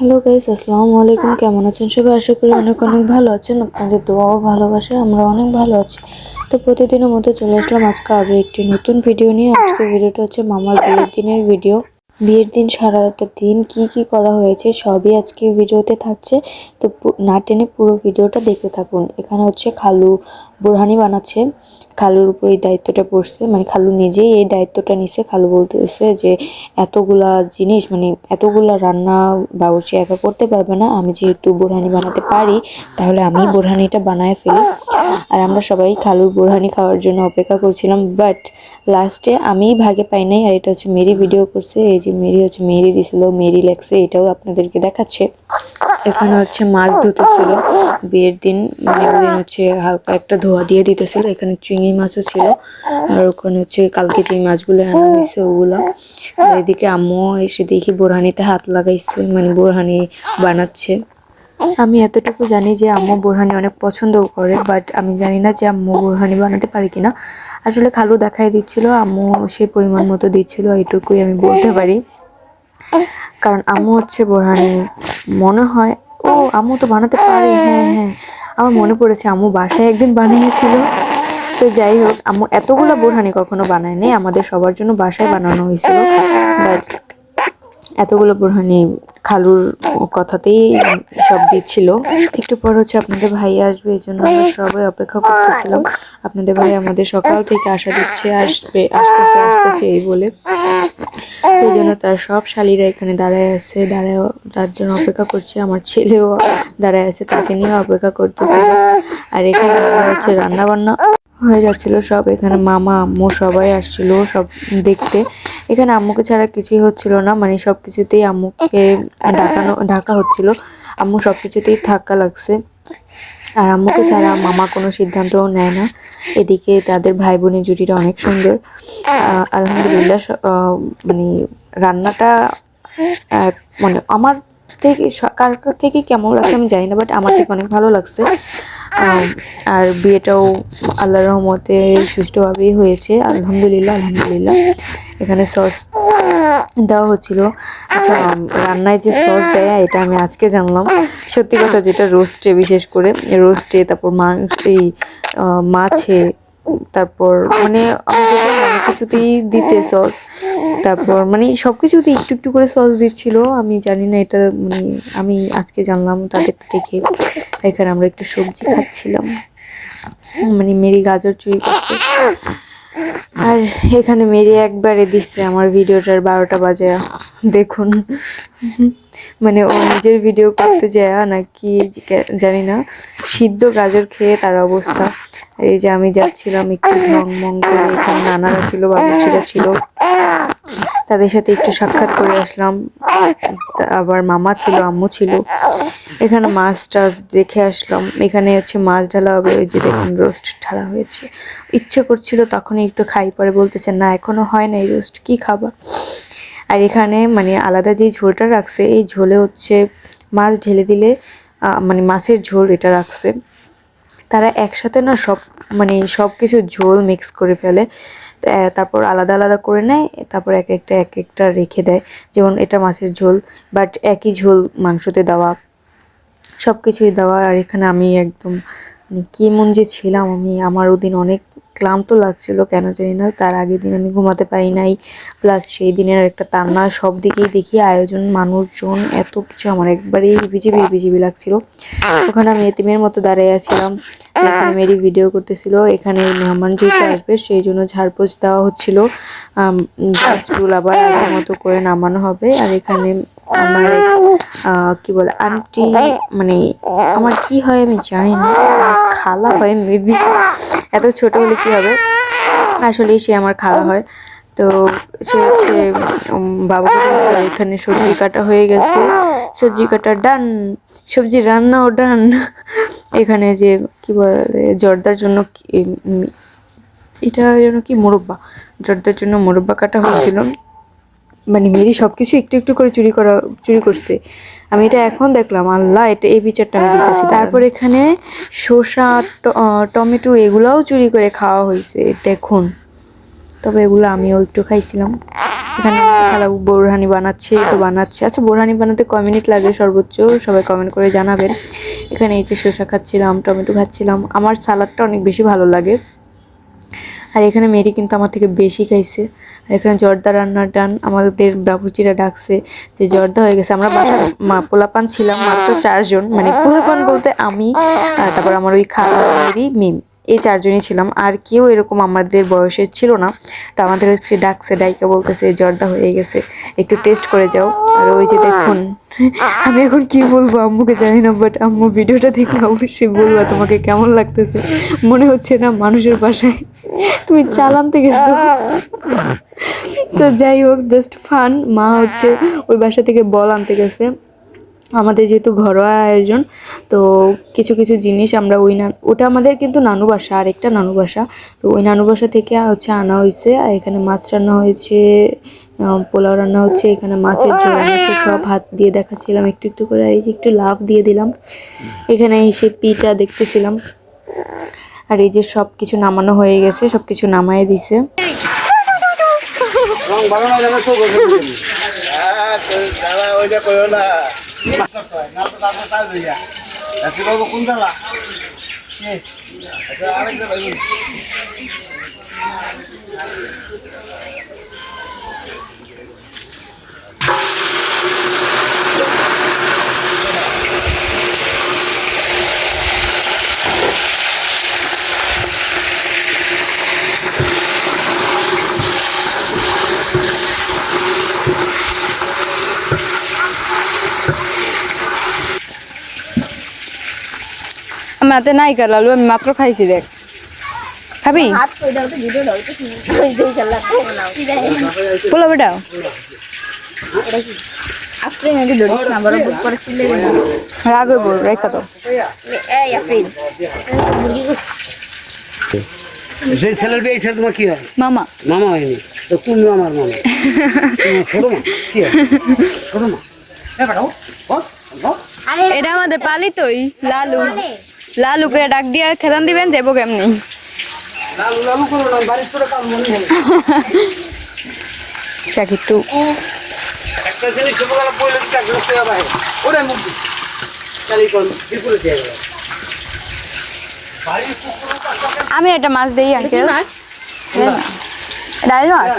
Hello guys আসসালামু আলাইকুম। কেমন আছেন সবাই? আশা করি অনেক অনেক ভালো আছেন। আপনাদের দোয়াও ভালোবাসে আমরা অনেক ভালো আছি। তো প্রতিদিনের মতো চলে আসলাম আজকে আরও একটি নতুন ভিডিও নিয়ে। আজকে ভিডিওটা হচ্ছে মামার বিয়ের দিনের ভিডিও। বিয়ের দিন সারাটা দিন কি কি করা হয়েছে সবই আজকে ভিডিওতে থাকছে। তো না টেনে পুরো ভিডিওটা দেখতে থাকুন। এখানে হচ্ছে খালু বোরহানি বানাচ্ছে। খালুর উপর এই দায়িত্বটা পড়ছে। মানে খালু নিজেই এই দায়িত্বটা নিছে। খালু বলতেছে যে, এতগুলা জিনিস মানে এতগুলা রান্না বাবুর্চি একা করতে পারবে না। আমি যেহেতু বোরহানি বানাতে পারি, তাহলে আমি বোরহানিটা বানায় ফেলি। আর আমরা সবাই খালুর বোরহানি খাওয়ার জন্য অপেক্ষা করছিলাম। বাট লাস্টে আমি ভাগে পাই নাই। আর এটা হচ্ছে মেরি ভিডিও করছে। এই যে মেরি হচ্ছে, মেরি দিছিল, মেরি লেগছে এটাও আপনাদেরকে দেখাচ্ছে। এখানে হচ্ছে মাছ ধুতেছিল বিয়ের দিন মানে ওদিন হচ্ছে হালকা একটা ধোয়া দিয়ে দিতেছিল। এখানে চিংড়ি মাছও ছিল। আর ওখানে হচ্ছে কালকে যে মাছগুলো আনা হয়েছে ওগুলো। এদিকে আম্মু এসে দেখি বোরহানিতে হাত লাগাইছে মানে বোরহানি বানাচ্ছে। আমি এতটুকু জানি যে আম্মু বোরহানি অনেক পছন্দও করে বাট আমি জানি না যে আম্মু বোরহানি বানাতে পারি কিনা। আসলে খালু দেখাই দিচ্ছিল, আম্মু সেই পরিমাণ মতো দিচ্ছিল, এইটুকুই আমি বলতে পারি। কারণ আম্মু হচ্ছে বোরহানি মনে হয়, ও আম্মু তো বানাতে পারে হ্যাঁ হ্যাঁ। আমার মনে পড়েছে আম্মু বাসায় একদিন বানিয়েছিল। তো যাই হোক, আম্মু এতগুলো বোরহানি কখনো বানায়নি, আমাদের সবার জন্য বাসায় বানানো হয়েছিল। বাট এতগুলো বোরহানি খালুর কথাতেই সব দিচ্ছিল। একটু পর হচ্ছে আপনাদের ভাই আসবে, এই জন্য আমরা সবাই অপেক্ষা করতেছিলাম। আপনাদের ভাই আমাদের সকাল থেকে আশা দিচ্ছে, আসবে, আসতেছে আসতেছে এই বলে। এই জন্য তার সব শালীরা এখানে দাঁড়ায় আছে দাঁড়ায় তার জন্য অপেক্ষা করছে, আমার ছেলেও দাঁড়ায় আছে, তাকে নিয়ে অপেক্ষা করতেছে। আর এখানে হচ্ছে রান্নাবান্না হয়ে যাচ্ছিল, সব এখানে মামা, আম্মু সবাই আসছিল, সব দেখতে। এখানে আম্মুকে ছাড়া কিছুই হচ্ছিল না মানে সব কিছুতেই আম্মুকে ঢাকানো ঢাকা হচ্ছিল। আম্মু সব কিছুতেই থাকা লাগছে। আর আম্মুকে ছাড়া মামা কোনো সিদ্ধান্তও নেয় না। এদিকে তাদের ভাই বোনের জুটিটা অনেক সুন্দর। আলহামদুলিল্লাহ মানে রান্নাটা মানে আমার থেকে কার থেকে কেমন লাগছে আমি জানি না বাট আমার থেকে অনেক ভালো লাগছে। আর বিয়েটাও আল্লাহ রহমতে সুষ্ঠুভাবেই হয়েছে। আলহামদুলিল্লাহ আলহামদুলিল্লাহ। এখানে সস দেওয়া হচ্ছিল। আচ্ছা রান্নায় যে সস দেয়, এটা আমি আজকে জানলাম। সত্যি কথা যেটা রোস্টে বিশেষ করে রোস্টে তারপর মাংস, এই মাছে তারপর মানে অনেক কিছুতেই দিতে সস তারপর মানে সব কিছুতেই একটু একটু করে সস দিচ্ছিল। আমি জানি না এটা মানে আমি আজকে জানলাম তাদের দেখে এখানে আমরা একটু সবজি খাচ্ছিলাম। মানে মেরি গাজর চুরি করছে। আর এখানে মেরি একবারে দিচ্ছে আমার ভিডিওটার বারোটা বাজে। দেখুন। মানে ও নিজের ভিডিও করতে যায় নাকি জানি না। সিদ্ধ গাজর খেয়ে তার অবস্থা। এই যে আমি যাচ্ছিলাম একটু মং করে, এখানে নানারা ছিল বাবুচিরা ছিল। তাদের সাথে একটু সাক্ষাৎ করে আসলাম। আবার মামা ছিল, আম্মু ছিল। এখানে মাছ টাছ দেখে আসলাম। এখানে হচ্ছে মাছ ঢালা হবে, ওই যে দেখুন রোস্ট ঢালা হয়েছে। ইচ্ছে করছিল তখনই একটু খাই, পরে বলতেছে, না, এখনও হয় না এই রোস্ট, কি খাবা? আর এখানে মানে আলাদা যে ঝোলটা রাখছে, এই ঝোলে হচ্ছে মাছ ঢেলে দিলে মানে মাছের ঝোল এটা রাখছে। তারা একসাথে না সব মানে সব কিছু ঝোল মিক্স করে ফেলে। তারপর আলাদা আলাদা করে নেয়, তারপর এক একটা এক একটা রেখে দেয়। যেমন এটা মাছের ঝোল বাট একই ঝোল মাংসতে দেওয়া। সব কিছুই দেওয়া, আর এখানে আমি একদম মানে কি মন যে ছিলাম আমি আমার ওদিন অনেক ক্লান্ত লাগছিল, কেন জানি না। তার আগের দিন আমি ঘুমাতে পারি নাই প্লাস সেই দিনের একটা তান্না, সব দিকেই দেখি আয়োজন, মানুষজন, এত কিছু আমার একবারেই বিজিবি বিজিবি লাগছিল। ওখানে আমি এতিমের মতো দাঁড়িয়ে আছিলাম। মেরি ভিডিও করতেছিল, এখানে মেহমান যেহেতু আসবে, সেই জন্য ঝাড়পোছ দেওয়া হচ্ছিল। গাছগুলো আবার মতো করে নামানো হবে, আর এখানে আমার কি বলে আন্টি মানে আমার কি হয় আমি জানি না খালা হয় মেবি এত ছোট হলে কি হবে? আসলে সে আমার খালা হয়। তো সে হচ্ছে উম, এখানে সবজি কাটা হয়ে গেছে। সবজি কাটা ডান সবজি রান্নাও ডান। এখানে যে কি বলে জর্দার জন্য এটা যেন কি মোরব্বা জর্দার জন্য মোরব্বা কাটা হয়েছিল। মানে মেরি সব কিছু একটু একটু করে চুরি করা, চুরি করছে। আমি এটা এখন দেখলাম, আল্লাহ, এটা এই বিচারটা আমি দিতেছি। তারপর এখানে শসা টমেটো এগুলাও চুরি করে খাওয়া হয়েছে, দেখুন। তবে এগুলো আমিও একটু খাইছিলাম। এখানে খালা বোরহানি বানাচ্ছে তো বানাচ্ছে। আচ্ছা বোরহানি বানাতে কয় মিনিট লাগে সর্বোচ্চ? সবাই কমেন্ট করে জানাবেন। এখানে এই যে শসা খাচ্ছিলাম, টমেটো খাচ্ছিলাম। আমার সালাদটা অনেক বেশি ভালো লাগে। আর এখানে মেয়েটি কিন্তু আমার থেকে বেশি খাইছে। আর এখানে জর্দা রান্নার টান আমাদের বাবুচিরা ডাকছে যে, জর্দা হয়ে গেছে। আমরা মা, পোলাপান ছিলাম মাত্র চারজন। মানে পোলাপান বলতে আমি তারপর আমার ওই খালা মেরি মিম। এই চারজনই ছিলাম। আর কেউ এরকম আমাদের বয়সের ছিল না। তো আমাদের হচ্ছে ডাকছে, ডাইকে বলতেছে জর্দা হয়ে গেছে, একটু টেস্ট করে যাও। আর ওই যে দেখুন, আমি এখন কি বলব আম্মুকে জানি না বাট আম্মু ভিডিওটা দেখে অবশ্যই বলবা তোমাকে কেমন লাগতেছে। মনে হচ্ছে না মানুষের বাসায় তুমি চাল আনতে গেছো। তো যাই হোক জাস্ট ফান মা হচ্ছে ওই বাসা থেকে বল আনতে গেছে। আমাদের যেহেতু ঘরোয়া আয়োজন তো কিছু কিছু জিনিস আমরা ওই না ওটা আমাদের কিন্তু নানু বাসা আরেকটা নানু বাসা। তো ওই নানু বাসা থেকে হচ্ছে আনা হয়েছে আর এখানে মাছ রান্না হয়েছে পোলাও রান্না হচ্ছে এখানে মাছের ঝোল মাছের সব হাত দিয়ে দেখাচ্ছিলাম একটু একটু করে আর এই যে একটু লাভ দিয়ে দিলাম। এখানে এসে পিঠা দেখতেছিলাম। আর এই যে সব কিছু নামানো হয়ে গেছে সব কিছু নামায় দিছে। না। হ্যাঁ কোন আচ্ছা আরেকটা হাতে নাই কাল আলু আমি মাত্র খাইছি দেখ। খাবি? পোলা বেটা? রাগ হইব রেখা তো সেই ছেলের বিয়ে ছেলে তোমার কি হয়? মামা। মামা হয়নি। তো তুমি আমার মামা। ছোট মা? কি ছোট মা? এ বেটা, ও, ও, ও। এটা আমাদের পালিতই লালু। লালু করে ডাক দিয়ে খেতান দিবেন যাব কেমনি? মনে হয়। চাকি একটা জিনিস ওরে মুখ গেল। আমি একটা মাছ দিই আঙ্কেল ডাল মাছ?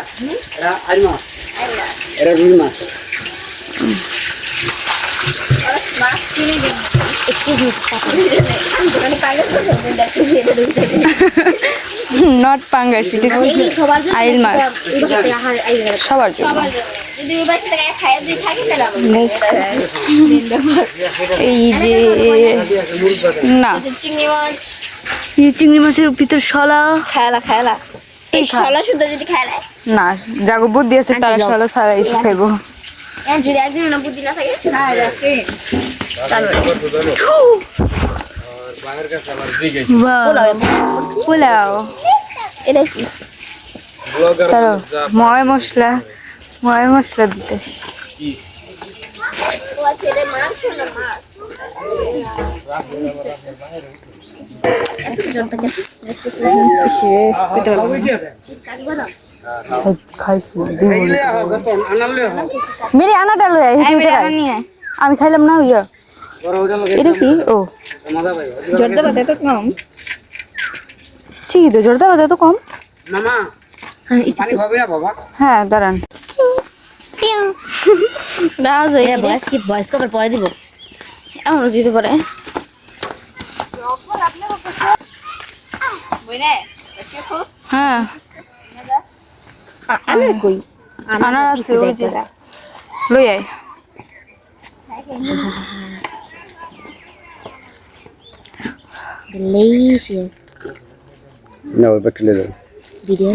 রুই মাছ। নট পাঙ্গাস ইট ইজ আইল মাছ সবার জন্য। এই যে না। চিংড়ি এই চিংড়ি মাছের ভিতর শলা। খেলা খেলা এই শলা শুদ্ধ যদি খেলা না। যাগো বুদ্ধি আছে তারা শলা ছাড়া এসে খাইবো। যদি একদিন বুদ্ধি না থাকে। পোলাও। এটা কি? তারো ময় মশলা ময় মশলা দিতেছি। আমি খাইলাম না ইয়া এটা কি? ও। মজা পাই জর্দা বাতা তো কম। ঠিকই তো জোরদা বাদা তো কম বাবা? হ্যাঁ দাঁড়ান। ভয়েস কি? ভয়েস কভার পরে দিব? এমন দিতে পারে। হ্যাঁ। আমি কই? আনার আছে ওই যে। লই আয়। ডিলিশিয়াস না ওই ব্যাগটা দাও ভিডিও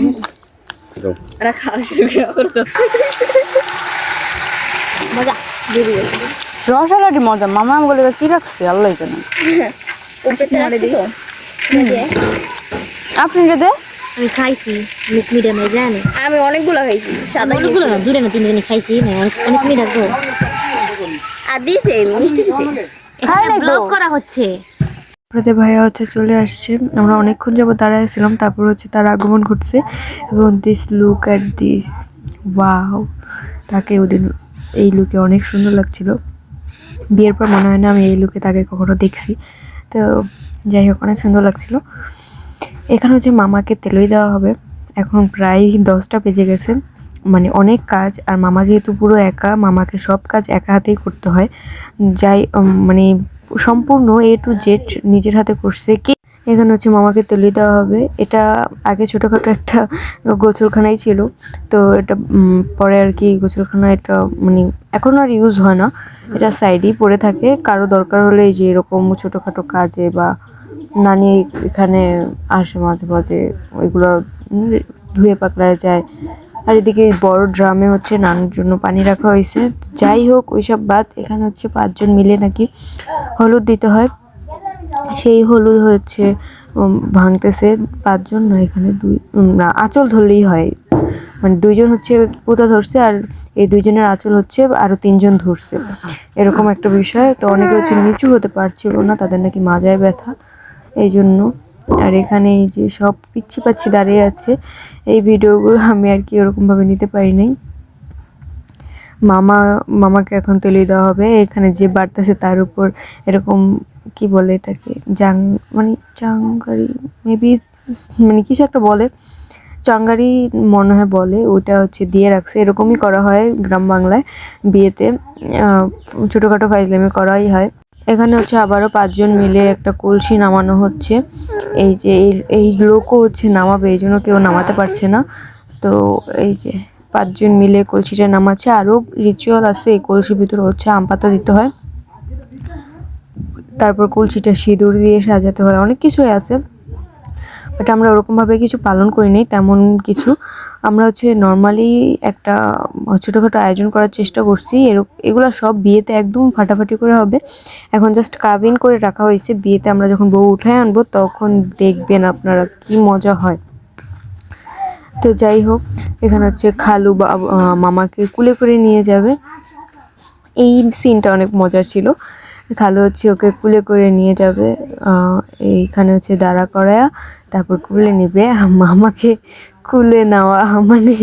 দাও এরা খাওয়া শুরু করতো মজা দিয়ে দিও রসালাটি মজা মামা বলে কি রাখছে? আল্লাহ জানে। উপরে মারে দিও আপনি এটা দে। আমি খাইছি মুখ মিডিয়াম এ জানি আমি অনেকগুলো খাইছি সাদা অনেকগুলো না দুটো না তিনটে খাইছি না অনেক অনেক মিডিয়াম তো আর দিছে মিষ্টি ব্লগ করা হচ্ছে। তারপরে ভাইয়া হচ্ছে চলে আসছে। আমরা অনেকক্ষণ যাব দাঁড়াইছিলাম তারপর হচ্ছে তার আগমন ঘটছে। এবং this look at this wow তাকে ওদিন এই লুকে অনেক সুন্দর লাগছিল। বিয়ের পর মনে হয় না আমি এই লুকে তাকে কখনো দেখছি। তো যাই হোক, অনেক সুন্দর লাগছিল। এখানে হচ্ছে মামাকে তেলই দেওয়া হবে। এখন প্রায় দশটা বেজে গেছে। মানে অনেক কাজ, আর মামা যেহেতু পুরো একা, মামাকে সব কাজ একা হাতেই করতে হয়। যাই মানে সম্পূর্ণ এ টু জেড নিজের হাতে করছে। কি? এখানে হচ্ছে মামাকে তলি দেওয়া হবে। এটা আগে ছোটোখাটো একটা গোসলখানাই ছিল। তো এটা পরে আর কি গোসলখানা এটা মানে এখন আর ইউজ হয় না। এটা সাইডেই পড়ে থাকে। কারও দরকার হলে যে এরকম ছোটোখাটো কাজে বা নানি এখানে আসে মাঝে মাঝে, ওইগুলো ধুয়ে পাকড়ায় যায়। আর এদিকে বড় ড্রামে হচ্ছে নানুর জন্য পানি রাখা হয়েছে। যাই হোক, ওইসব বাদ, এখানে হচ্ছে পাঁচজন মিলে নাকি হলুদ দিতে হয়। সেই হলুদ হচ্ছে ভাঙতেছে পাঁচজন, না এখানে দুই না, আঁচল ধরলেই হয়। মানে দুইজন হচ্ছে পুঁতা ধরছে আর এই দুইজনের আঁচল হচ্ছে আরও তিনজন ধরছে। এরকম একটা বিষয়। তো অনেকে হচ্ছে নিচু হতে পারছিল না, তাদের নাকি মাজায় ব্যথা। এই জন্য আর এখানে এই যে সব পিচ্ছি পাচ্ছি দাঁড়িয়ে আছে, এই ভিডিওগুলো আমি আর কি ওরকমভাবে নিতে পারি নাই। মামা, মামাকে এখন তেলে দেওয়া হবে। এখানে যে বাড়তেছে তার উপর এরকম কি বলে এটাকে? জাং মানে চাঙ্গারি মেবি মানে কিছু একটা বলে। চাঙ্গারি মনে হয় বলে, ওটা হচ্ছে দিয়ে রাখছে। এরকমই করা হয় গ্রাম বাংলায়। বিয়েতে ছোটোখাটো ফাইজলামি করাই হয়। এখানে হচ্ছে আবারও পাঁচজন মিলে একটা কলসি নামানো হচ্ছে। এই যে, এই লোকও হচ্ছে নামাবে, এই জন্য কেউ নামাতে পারছে না। তো এই যে, পাঁচজন মিলে কলসিটা নামাচ্ছে। আরও রিচুয়াল আছে, এই কলসির ভিতরে হচ্ছে আম পাতা দিতে হয়। তারপর কলসিটা সিঁদুর দিয়ে সাজাতে হয়। অনেক কিছুই আছে। বাট আমরা ওরকমভাবে কিছু পালন করিনি, তেমন কিছু। আমরা হচ্ছে নর্মালি একটা ছোটোখাটো আয়োজন করার চেষ্টা করছি। এগুলো সব বিয়েতে একদম ফাটাফাটি করে হবে। এখন জাস্ট কাবিন করে রাখা হয়েছে। বিয়েতে আমরা যখন বউ উঠায় আনব, তখন দেখবেন আপনারা কি মজা হয়। তো যাই হোক, এখানে হচ্ছে খালু বা মামাকে কুলে করে নিয়ে যাবে। এই সিনটা অনেক মজার ছিল। খালু হচ্ছে ওকে কুলে করে নিয়ে যাবে। এইখানে হচ্ছে দাঁড়া করায়া, তারপর কুলে নেবে। মামাকে কুলে নেওয়া মানে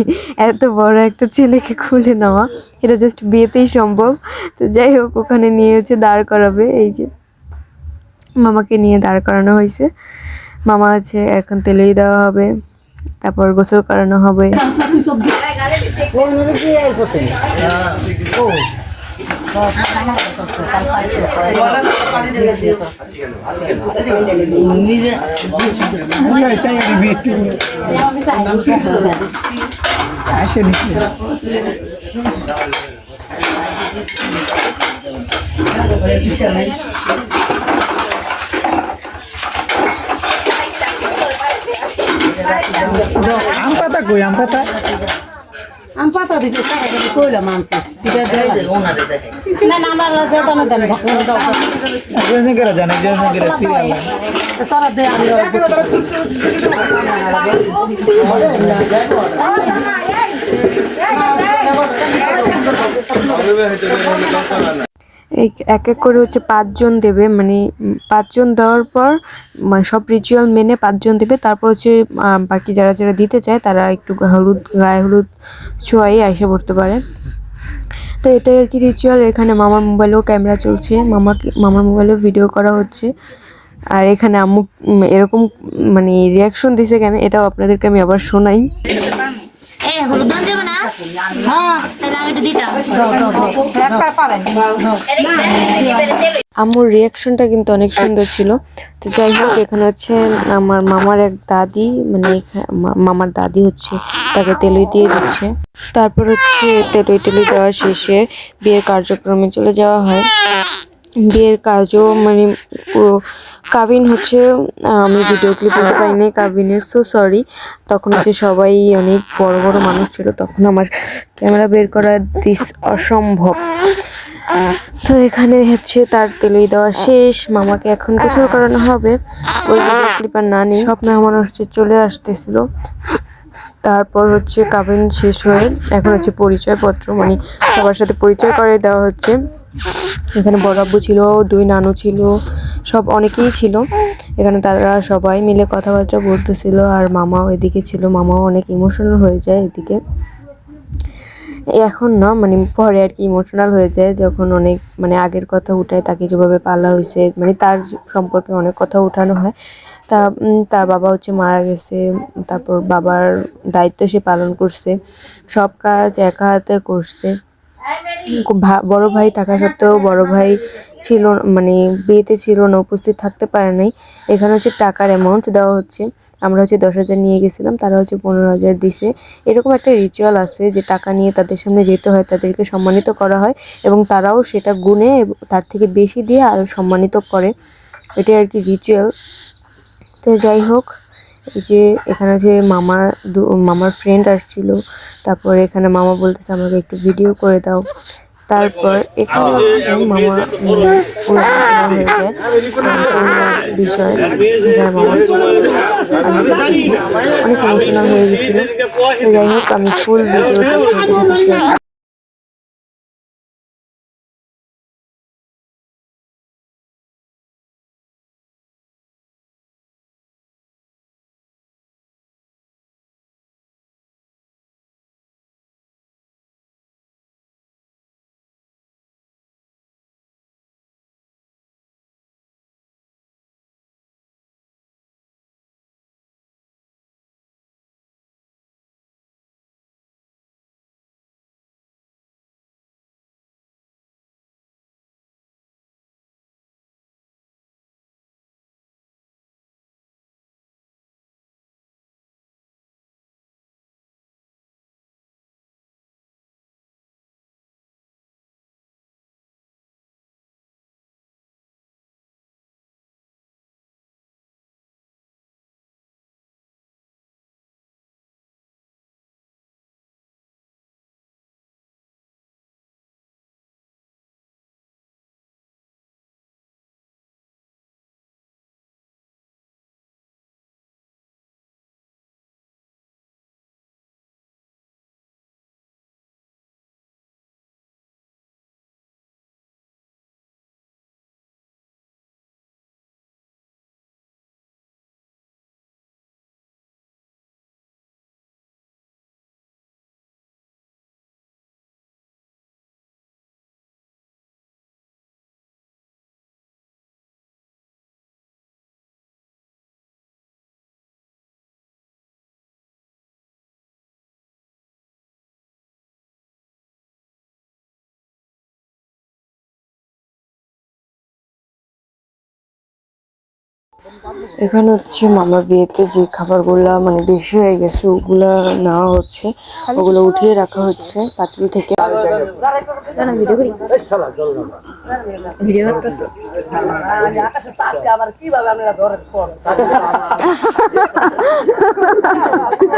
এত বড় একটা ছেলেকে খুলে নেওয়া। এটা জাস্ট বিয়েতেই সম্ভব। তো যাই হোক, ওখানে নিয়ে হচ্ছে দাঁড় করাবে। এই যে মামাকে নিয়ে দাঁড় করানো হয়েছে। মামা আছে, এখন তেলেই দেওয়া হবে। তারপর গোসল করানো হবে। আম পাতা কই? আম পাতা? আম পাতা দিতে কইলাম আম সেটা দেয় না না আমরা যেত না দেন একজন করে জানে একজন করে ফিরে তারা দেয় আমি এই এক এক করে হচ্ছে পাঁচজন দেবে মানে পাঁচজন দেওয়ার পর মানে সব রিচুয়াল মেনে পাঁচজন দেবে, তারপর হচ্ছে বাকি যারা যারা দিতে চায়, তারা একটু হলুদ, গায়ে হলুদ ছোঁয়াই আইসা পড়তে পারে। তো এটাই আর কি রিচুয়াল এখানে মামার মোবাইলেও ক্যামেরা চলছে, মামাকে, মামার মোবাইলেও ভিডিও করা হচ্ছে। আর এখানে আম্মু এরকম মানে রিয়াকশন দিছে কেন, এটাও আপনাদেরকে আমি আবার শোনাই। এ হলুদ দান দেবে না? তাহলে আমি একটু দিতাম। আম্মুর রিয়াকশনটা কিন্তু অনেক সুন্দর ছিল। তো যাই হোক এখানে হচ্ছে আমার মামার এক দাদি মানে মামার দাদি হচ্ছে তাকে তেলই দিয়ে দিচ্ছে। তারপর হচ্ছে তেলই টেলি দেওয়া শেষে বিয়ের কার্যক্রমে চলে যাওয়া হয়। বিয়ের কাজও মানে কাবিন হচ্ছে আমি ভিডিও ক্লিপ নিতে পারিনি, কাবিনের সো সরি তখন হচ্ছে সবাই অনেক বড় বড় মানুষ ছিল, তখন আমার ক্যামেরা বের করা দিস অসম্ভব। তো এখানে হচ্ছে তার তেলই দেওয়া শেষ, মামাকে এখন গোসল করানো হবে। ওই ভিডিও ক্লিপ আর না নেই। সব আমার হচ্ছে চলে আসতেছিল। তারপর হচ্ছে কাবিন শেষ হয়ে, এখন হচ্ছে পরিচয়পত্র মানে সবার সাথে পরিচয় করে দেওয়া হচ্ছে। এখানে বড় আব্বু ছিল, দুই নানু ছিল, সব অনেকেই ছিল। এখানে তারা সবাই মিলে কথাবার্তা বলতেছিল, আর মামাও এদিকে ছিল। মামাও অনেক ইমোশনাল হয়ে যায় এদিকে। এখন না মানে পরে আর কি ইমোশনাল হয়ে যায়, যখন অনেক মানে আগের কথা উঠায়, তাকে যেভাবে পালা হয়েছে মানে তার সম্পর্কে অনেক কথা উঠানো হয়। তা তার বাবা হচ্ছে মারা গেছে, তারপর বাবার দায়িত্ব সে পালন করছে, সব কাজ একা হাতে করছে। বড় ভাই থাকা সত্ত্বেও বড় ভাই ছিল মানে বিয়েতে ছিল না, উপস্থিত থাকতে পারে নাই। এখানে হচ্ছে টাকার অ্যামাউন্ট দেওয়া হচ্ছে। আমরা হচ্ছে দশ হাজার নিয়ে গেছিলাম, তারা হচ্ছে পনেরো হাজার দিছে। এরকম একটা রিচুয়াল আছে যে টাকা নিয়ে তাদের সামনে যেতে হয়, তাদেরকে সম্মানিত করা হয় এবং তারাও সেটা গুনে তার থেকে বেশি দিয়ে আরও সম্মানিত করে। এটাই আর কি রিচুয়াল তো যাই হোক এই যে এখানে যে মামা দু- মামার ফ্রেন্ড আসছিল তারপর এখানে মামা বলতেছে আমাকে একটু ভিডিও করে দাও। তারপর এখানে হচ্ছে মামা বিষয় অনেক ইমোশনাল হয়ে গেছিল। যাই হোক আমি ফুল ভিডিওটা সাথে শেয়ার এখানে হচ্ছে মামার বিয়েতে যে খাবারগুলা মানে বেশি হয়ে গেছে, ওগুলা নেওয়া হচ্ছে। ওগুলো উঠিয়ে রাখা হচ্ছে পাতিল থেকে।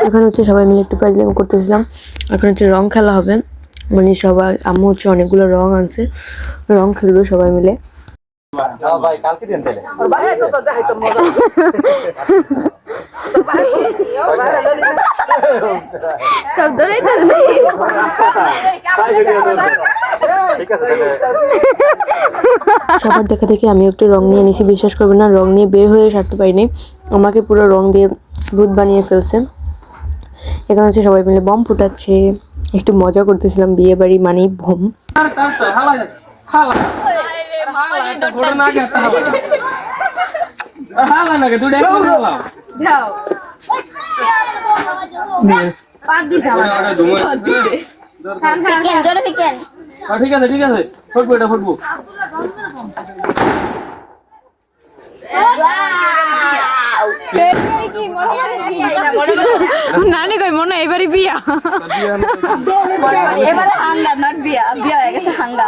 এখানে হচ্ছে সবাই মিলে একটু ফাইজলামি করতেছিলাম। এখন হচ্ছে রং খেলা হবে। মানে সবাই, আম্মু হচ্ছে অনেকগুলো রং আনছে। রং খেলবে সবাই মিলে। ভাই কালকে দিন। তাহলে শব্দ নেই তো ঠিক আছে সবার দেখা দেখি আমি একটু রং নিয়ে নিছি বিশ্বাস করবেন না রং নিয়ে বের হয়ে সারতে পারিনি। আমাকে পুরো রং দিয়ে ভূত বানিয়ে ফেলছে। এখানে হচ্ছে সবাই মিলে বম ফুটাচ্ছে। একটু মজা করতেছিলাম বিয়ে বাড়ি মানেই বম। ঠিক আছে ঠিক আছে ফুটবো এটা ফুটবো নানি কই মনে এবারই বিয়া এবারে হাঙ্গা নট বিয়া বিয়া হয়ে গেছে হাঙ্গা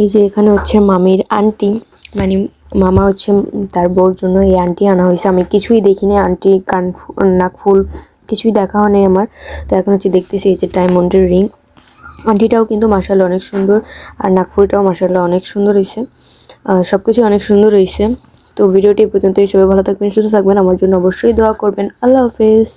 এই যে এখানে হচ্ছে মামির আন্টি মানে মামা হচ্ছে তার বউর জন্য এই আন্টি আনা হয়েছে। আমি কিছুই দেখিনি, আন্টি কান নাক ফুল কিছুই দেখা হয়নি আমার। তো এখন হচ্ছে দেখতেছি এই যে ডায়মন্ডের রিং। আন্টিটাও কিন্তু মাসাল্লাহ অনেক সুন্দর, আর নাগপুরিটাও মাসাল্লাহ অনেক সুন্দর হয়েছে। সব কিছু অনেক সুন্দর হয়েছে। তো ভিডিওটি এই পর্যন্তই, সবাই ভালো থাকবেন, সুস্থ থাকবেন, আমার জন্য অবশ্যই দোয়া করবেন। আল্লাহ হাফেজ।